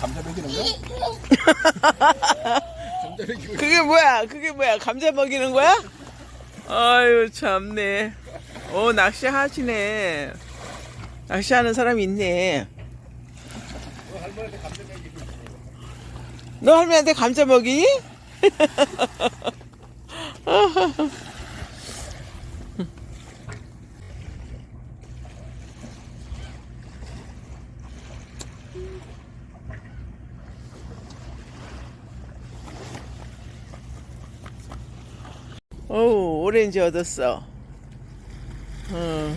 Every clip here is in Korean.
감자 먹이는 거야? 감자 먹이고 그게 뭐야? 그게 뭐야? 감자 먹이는 거야? 아유 참네. 어 낚시 하시네. 낚시하는 사람이 있네. 할머니한테 감자 먹이고 너 할머니한테 감자 먹이니? 어우 오렌지 얻었어. 응.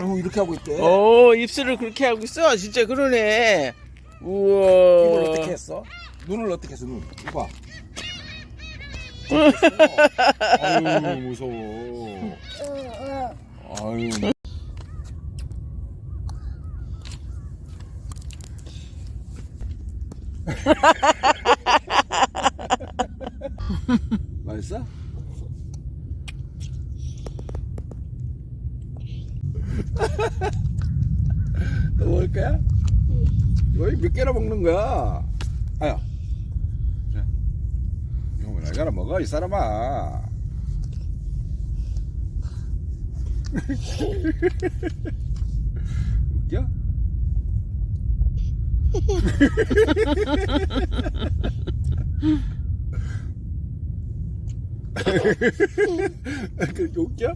어우 이렇게 하고 있대 오 입술을 그렇게 하고 있어. 진짜 그러네. 우와. 입을 어떻게 했어? 눈을 어떻게 했어 눈 이거 봐 아유 무서워 아유 맛있어? 또 먹을 거야? 이거 몇 개나 먹는 거야? 아야. 자, 이거 뭐 내가 먹어 이 사람아. 웃겨? 그렇게 웃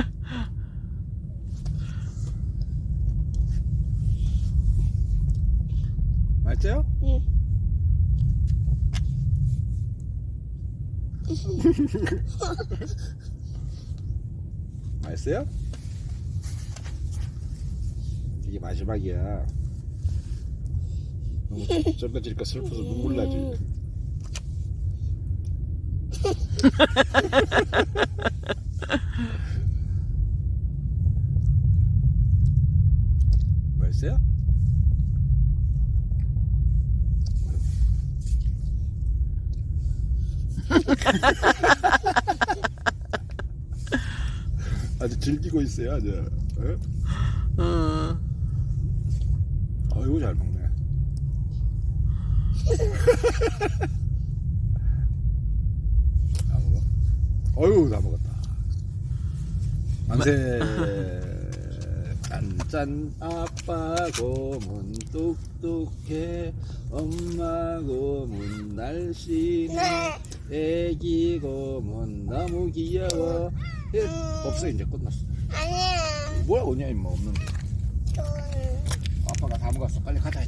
맞죠? 응. 맛있어요? 이게 마지막이야. 너무 쩔거지니까 슬퍼서 눈물 나지. 맛있어요? 아주 즐기고 있어요, 아주. 어? 응. 아이고 잘 먹네. 다 먹어. 어유 다 먹었다. 만세. 짠짠 아빠 고문 똑똑해 엄마 고문 날씬해 애기 고문 너무 귀여워. 예, 없어 이제 끝났어. 아니야. 뭐야 오냐 임마 없는데. 돈. 아빠가 다 먹었어. 빨리 가자